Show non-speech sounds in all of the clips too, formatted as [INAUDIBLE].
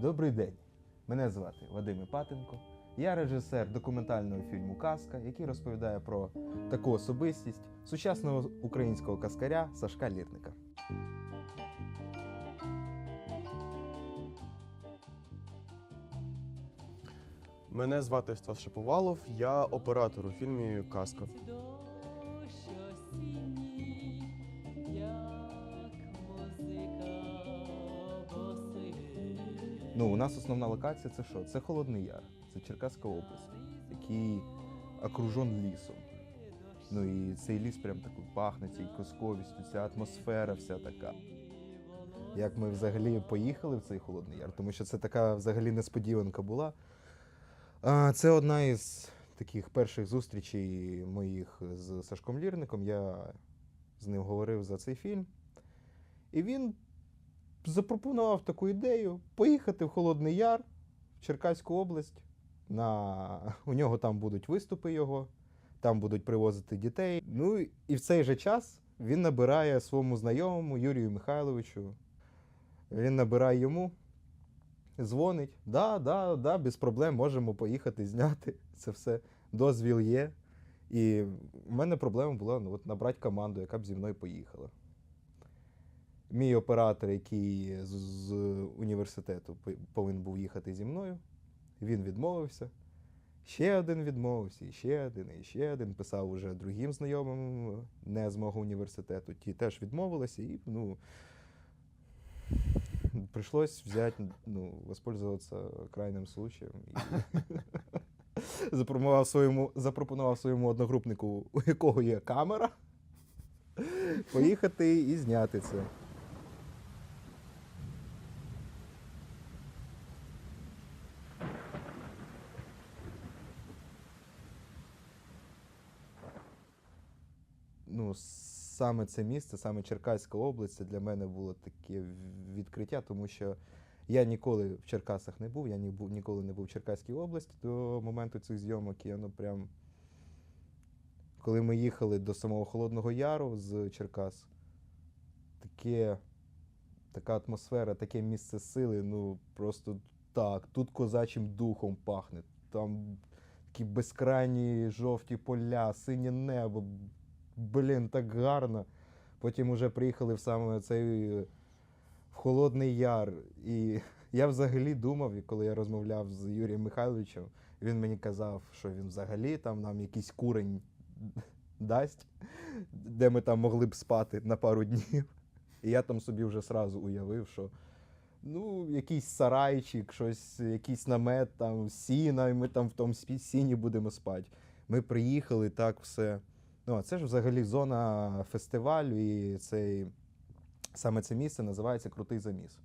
Добрий день. Мене звати Вадим Іпатенко. Я режисер документального фільму Казка, який розповідає про таку особистість сучасного українського каскаря Сашка Лірника. Мене звати Стас Шаповалов, я оператор у фільмі Казка. Ну, у нас основна локація це що? Це Холодний Яр, це Черкаська область, який окружен лісом. Ну і цей ліс прям такий пахне цією казковістю, ця атмосфера вся така. Як ми взагалі поїхали в цей Холодний Яр, тому що це така взагалі несподіванка була. А, Це одна із таких перших зустрічей моїх з Сашком Лірником. Я з ним говорив за цей фільм. І він запропонував таку ідею поїхати в Холодний Яр, в Черкаську область. На... У нього там будуть виступи його, там будуть привозити дітей. Ну і в цей же час він набирає своєму знайомому Юрію Михайловичу. Він набирає йому, дзвонить. Да, да, да, без проблем можемо поїхати зняти. Це все. Дозвіл є. І в мене проблема була ну, от, набрати команду, яка б зі мною поїхала. Мій оператор, який з, з університету повинен був їхати зі мною, він відмовився. Ще один відмовився, і ще один, і ще один. Писав уже другим знайомим не з мого університету. Ті теж відмовилися, і ну, прийшлось взяти, ну, воспользоваться крайнім случаєм. І [LAUGHS] запропонував своєму, запропонував своєму одногрупнику, у якого є камера, поїхати і зняти це. Ну, саме це місце, саме Черкаська область, для мене було таке відкриття, тому що я ніколи в Черкасах не був, я ні був, ніколи не був в Черкаській області до моменту цих зйомок. І воно прям. Коли ми їхали до самого Холодного Яру з Черкас, таке, така атмосфера, таке місце сили, ну просто так. Тут козачим духом пахне. Там такі безкрайні жовті поля, синє небо. Блін, так гарно. Потім уже приїхали в саме цей в Холодний Яр. І [LAUGHS] я взагалі думав, коли я розмовляв з Юрієм Михайловичем, він мені казав, що він взагалі там нам якийсь курень [LAUGHS] дасть, де ми там могли б спати на пару днів. І я там собі вже сразу уявив, що ну, якийсь сарайчик, щось, якийсь намет, там, сіна, і ми там в тому сіні будемо спати. Ми приїхали, так все. Ну, а це ж взагалі зона фестивалю, і цей, саме це місце називається Крутий Заміс.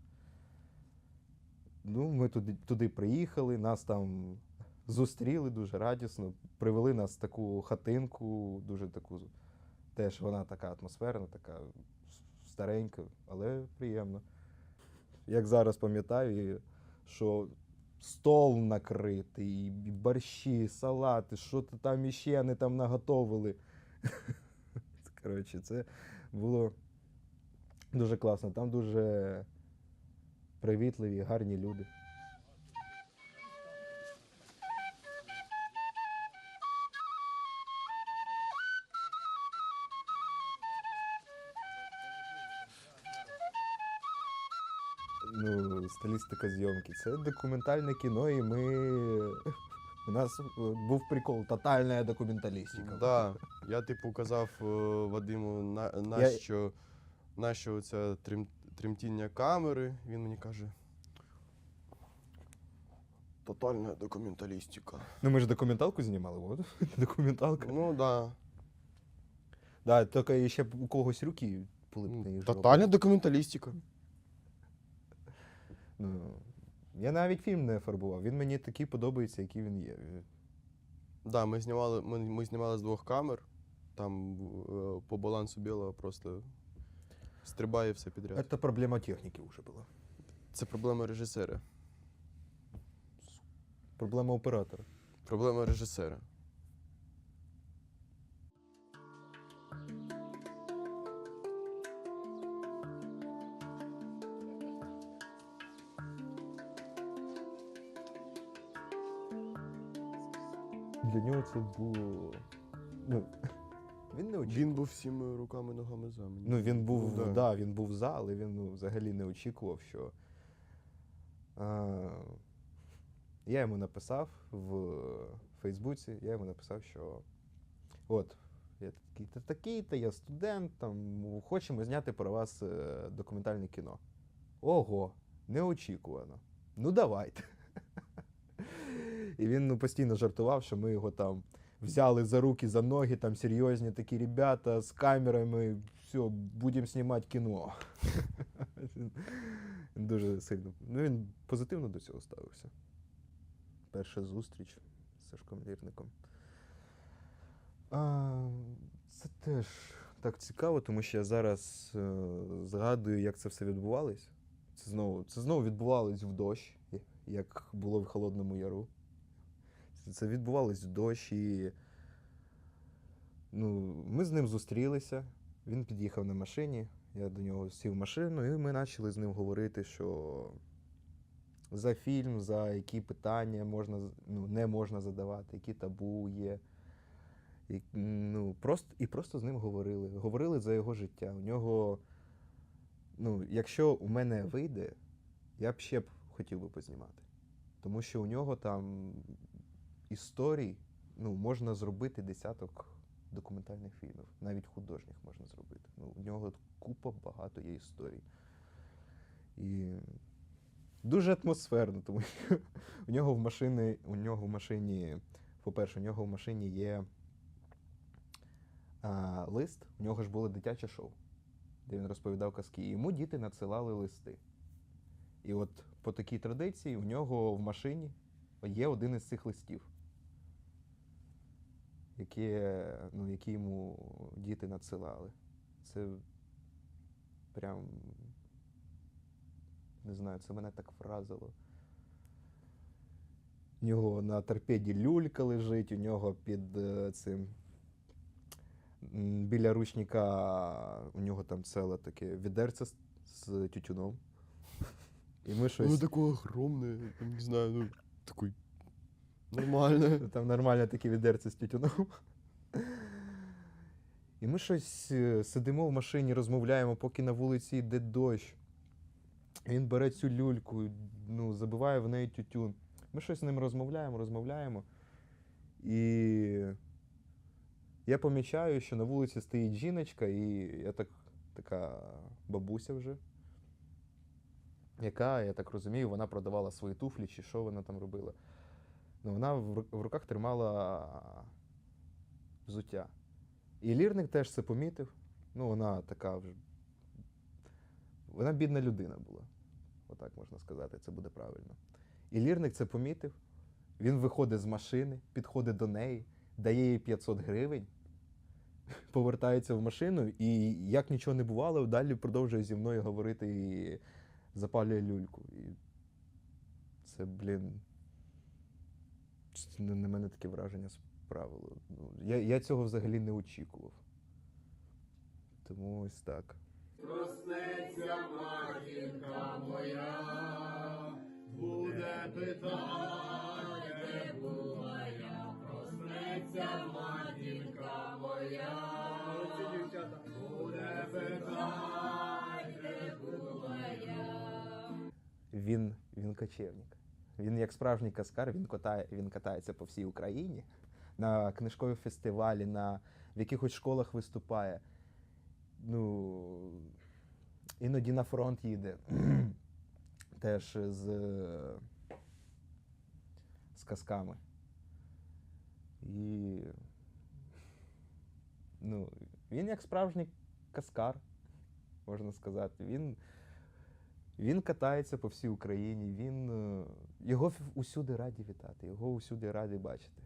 Ну, ми туди, туди приїхали, нас там зустріли дуже радісно, привели нас в таку хатинку, дуже таку, теж вона така атмосферна, така старенька, але приємно. Як зараз пам'ятаю, що стол накритий, і борщі, салати, що то там іще вони там наготовили. [LAUGHS] Коротше, це було дуже класно. Там дуже привітливі, гарні люди. Ну, стилістика зйомки. Це документальне кіно, і ми. [LAUGHS] У нас е, був прикол, тотальна документалістика. Да, я типу казав е, Вадиму, на, нащо, нащо це трим, тремтіння камери. Він мені каже. Тотальна документалістика. Ну, ми ж документалку знімали, от. [LAUGHS] Документалка. Ну да. Да, тільки ще б у когось руки були б на їх. Тотальна документалістика. Ну, я навіть фільм не фарбував. Він мені такий подобається, який він є. Да, ми знімали, ми, ми знімали з двох камер. Там э, по балансу білого просто стрибає все підряд. Це проблема техніки вже була. Це проблема режисера. Проблема оператора. Проблема режисера. Для нього це було. ну, він не очікував. Він був всіми руками, ногами за мені. Ну, він був, Ну, да. да. він був за, але він ну, взагалі не очікував, що. А, я йому написав в Фейсбуці, я йому написав, що от, я такий-то такий-то, я студент, там, хочемо зняти про вас е, документальне кіно. Ого, неочікувано. Ну, давайте. [LAUGHS] І він ну, постійно жартував, що ми його там взяли за руки, за ноги, там серйозні такі ребята з камерами, все, будемо знімати кіно. [LAUGHS] Дуже сильно. Ну, він позитивно до цього ставився. Перша зустріч з Сашком Лірником. А, це теж так цікаво, тому що я зараз е, згадую, як це все відбувалось. Це знову, це знову відбувалось в дощ, як було в Холодному Яру. Це- Це відбувалось в дощ і ну, ми з ним зустрілися. Він під'їхав на машині, я до нього сів в машину, і ми почали з ним говорити, що за фільм, за які питання можна, ну, не можна задавати, які табу є. І, ну, просто, і просто з ним говорили. Говорили за його життя. У нього, ну, якщо у мене вийде, я б ще б хотів би познімати. Тому що у нього там історій ну, можна зробити десяток документальних фільмів, навіть художніх можна зробити. Ну, у нього купа багато є історій. І дуже атмосферно, тому що у нього в машині, у нього в машині, по-перше, у нього в машині є а, лист, у нього ж було дитяче шоу, де він розповідав казки. І йому діти надсилали листи. І от по такій традиції у нього в машині є один із цих листів, які, ну, які йому діти надсилали. Це прям. Не знаю, це мене так вразило. У нього на торпеді люлька лежить, у нього під е, цим. Біля ручника у нього там целе таке відерце з, з тютюном. І ми щось. Воно таке огромне, не знаю, ну, такий нормальне. Там нормально такі відерці з тютюном. І ми щось е, сидимо в машині, розмовляємо, поки на вулиці йде дощ. Він бере цю люльку, ну, забиває в неї тютюн. Ми щось з ним розмовляємо, розмовляємо. І я помічаю, що на вулиці стоїть жіночка, і я так, така бабуся вже, яка, я так розумію, вона продавала свої туфлі, чи що вона там робила. Ну, вона в руках тримала взуття. І лірник теж це помітив. Ну, вона така вже. Вона бідна людина була. Отак можна сказати, це буде правильно. І лірник це помітив. Він виходить з машини, підходить до неї, дає їй 500 гривень, повертається в машину і, як нічого не бувало, далі продовжує зі мною говорити і запалює люльку. І це, блін. Це на на мене таке враження справило. Ну, я, я цього взагалі не очікував. Тому ось так. Проснеться матінка моя, буде питати, де була я. Проснеться матінка моя, буде питати, де була я. Він, він кочевник. Він як справжній каскар, він, катає, він катається по всій Україні на книжкові фестивалі, на, в якихось школах виступає. Ну, іноді на фронт їде. [CLEARS THROAT] Теж з, з казками. І ну, він як справжній каскар, можна сказати. Він, він катається по всій Україні, він, е, його усюди раді вітати, його усюди раді бачити.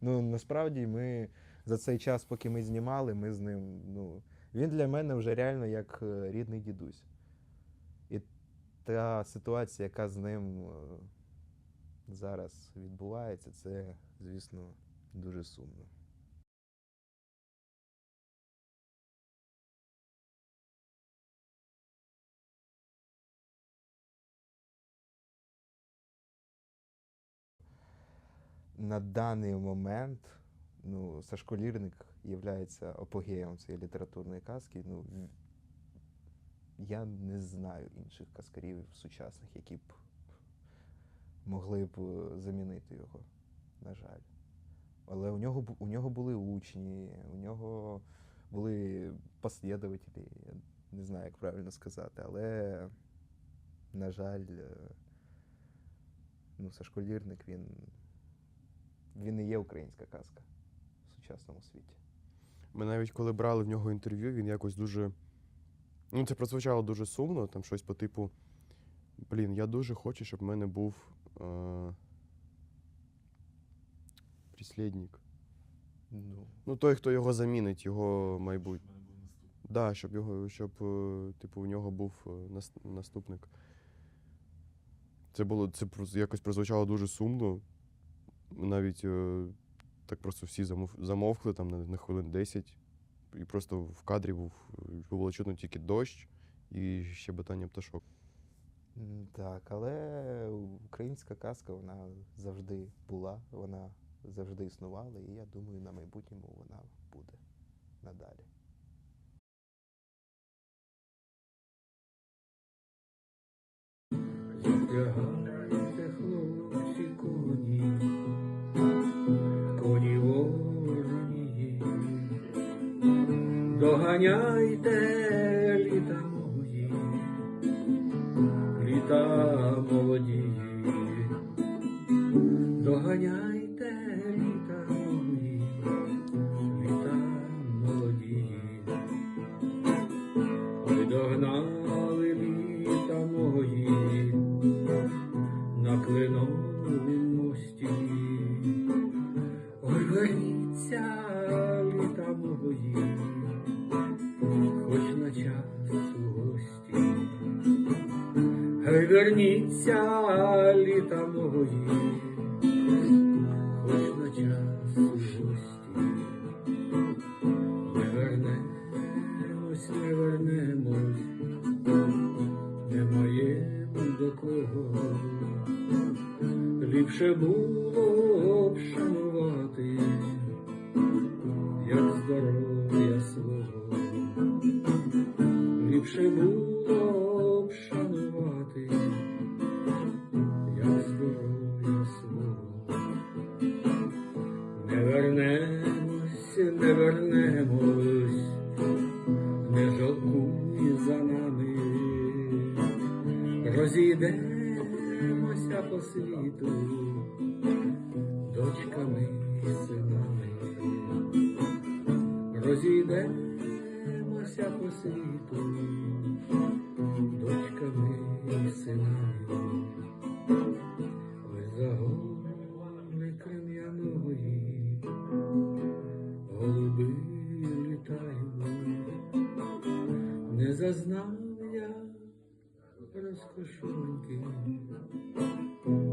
Ну, насправді ми за цей час, поки ми знімали, ми з ним. Ну, він для мене вже реально як е, рідний дідусь. І та ситуація, яка з ним е, зараз відбувається, це, звісно, дуже сумно. На даний момент ну, Сашко Лірник є апогеєм цієї літературної казки. Ну, я не знаю інших казкарів сучасних, які б могли б е, замінити його, на жаль. Але у нього, у нього були учні, у нього були послідователі, я не знаю, як правильно сказати, але, на жаль, е, ну, Сашко Лірник, він, він і є українська казка в сучасному світі. Ми навіть коли брали в нього інтерв'ю, він якось дуже. Ну, це прозвучало дуже сумно, там щось по типу. Блін, я дуже хочу, щоб в мене був е... прислідник. Ну, Ну, той, хто його замінить, його майбутнє. Да, щоб його, щоб, е, типу, у нього був е, наступник. Це було, це якось прозвучало дуже сумно. Навіть е, так просто всі замовкли там на, на хвилин 10. І просто в кадрі був, було чутно тільки дощ і щебетання пташок. так, але українська казка вона завжди була, вона завжди існувала, і я думаю, на майбутньому вона буде надалі. Запрягайте, доганяйте літа мої, літа молоді, доганяйте літа мої, літа молоді. Ой, догнали літа мої на кленовім мості. Ой, верніться верніться літа мої, хоч на час у гості. Не вернемось, не вернемось, не моєму до кого. Ліпше було розійдемося по світу, дочками і синами, розійдемося по світу, дочками і синами. Ой, загони крем'яної, голуби літають, не зазнав Christmas, Christmas, Christmas.